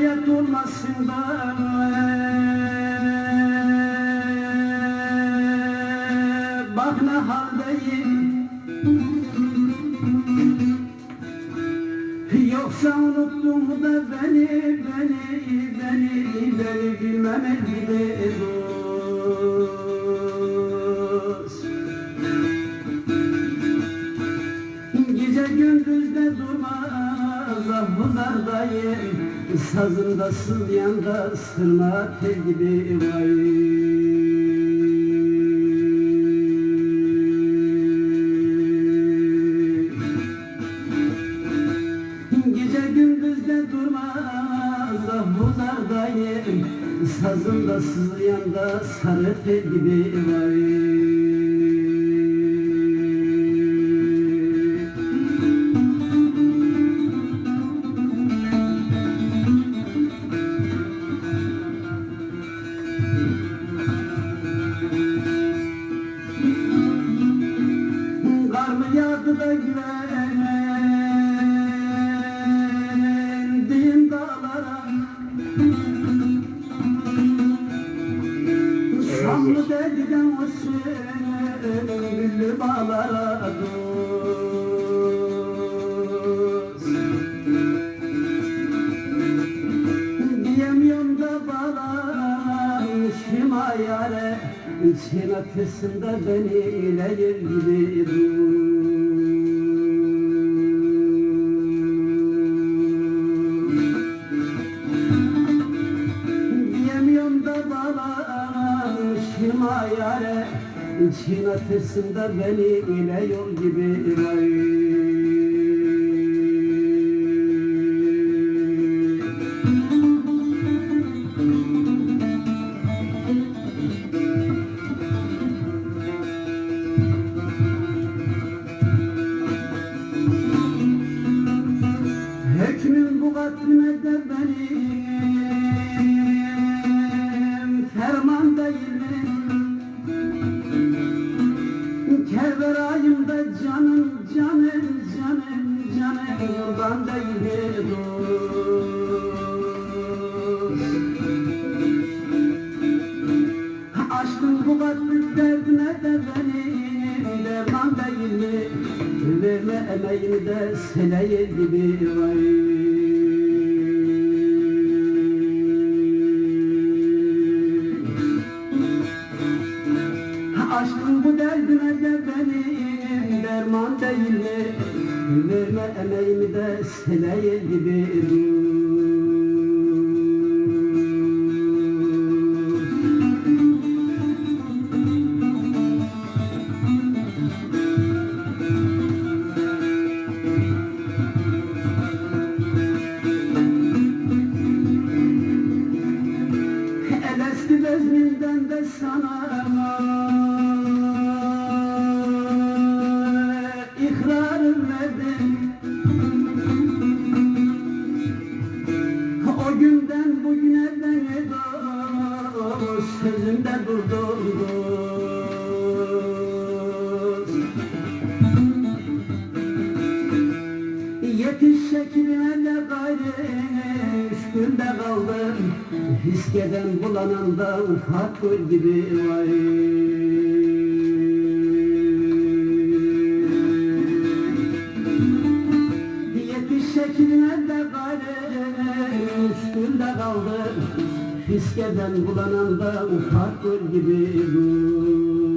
şikayet olmasın bana. Bak ne haldeyim. Yoksa unuttun mu da beni, beni, beni, beni bilmem elbide dost. Gece gündüz de durmaz, ah huzardayım Sazımda sılyanda sırma tel gibi vay. Sazımda sılyanda sarı tel gibi vay Samlı deliden o güllü bağlara Diyemiyorum da bağlanmışım ayare. Çin ateşinde beni ileri gibi bağlanmışım ayare Çin ateşinde beni ile yol gibi vay Hükmün bu katline de benim Kurban değil mi dost? Aşkın bu katlik derdine de benim Derman değil mi? Verme emeğimi de seleye gibi vay Aşkın bu derdine de değil mi? Verme emeğimi de seleye gibi bezminden de sana ikrarım Sözümde durdum dost Yetiş şekline de gayrı Üç günde kaldım Hiskeden bulanandan Hakkı gibi vay. Şekline de gayrı Üç günde kaldım Hiskeden bulanandan Hakkı gibi